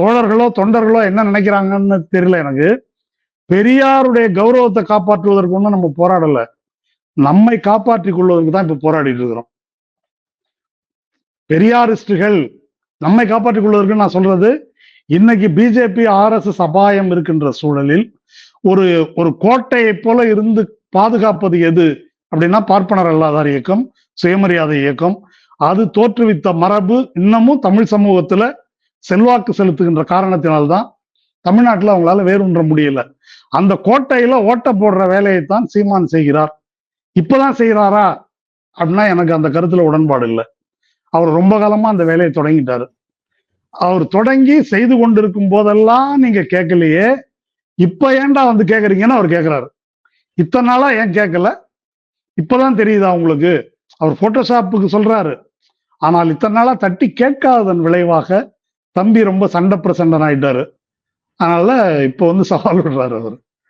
தோழர்களோ தொண்டர்களோ என்ன நினைக்கிறாங்கன்னு தெரியல எனக்கு. பெரியாருடைய கௌரவத்தை காப்பாற்றுவதற்கு ஒன்றும் நம்ம போராடல. நம்மை காப்பாற்றிக் கொள்வதற்கு தான் இப்ப போராடிட்டு இருக்கிறோம். பெரியாரிஸ்டுகள் நம்மை காப்பாற்றிக் கொள்வதற்கு நான் சொல்றது இன்னைக்கு பிஜேபி ஆர்எஸ்எஸ் அபாயம் இருக்கின்ற சூழலில் ஒரு ஒரு கோட்டையை போல இருந்து பாதுகாப்பது எது அப்படின்னா பார்ப்பனர் அல்லாதார் இயக்கம் சுயமரியாதை இயக்கம். அது தோற்றுவித்த மரபு இன்னமும் தமிழ் சமூகத்துல செல்வாக்கு செலுத்துகின்ற காரணத்தினால்தான் தமிழ்நாட்டில் அவங்களால வேறுன்ற முடியல. அந்த கோட்டையில ஓட்ட போடுற வேலையைத்தான் சீமான் செய்கிறார். இப்பதான் செய்கிறாரா? அப்படின்னா எனக்கு அந்த கருத்துல உடன்பாடு இல்லை. அவர் ரொம்ப காலமா அந்த வேலையை தொடங்கிட்டாரு. அவர் தொடங்கி செய்து கொண்டிருக்கும் போதெல்லாம் நீங்க கேட்கலையே. இப்ப ஏன்டா வந்து கேக்குறீங்கன்னு அவர் கேட்கிறாரு இத்தனை நாளா ஏன் கேட்கல? இப்பதான் தெரியுதா உங்களுக்கு? அவர் போட்டோஷாப்புக்கு சொல்றாரு. ஆனால் இத்தனை நாளா தட்டி கேட்காததன் விளைவாக தம்பி ரொம்ப சண்டை பிரசண்டன் ஆயிட்டாரு அதனால இப்போ வந்து சவால் விடுறாரு அவர்.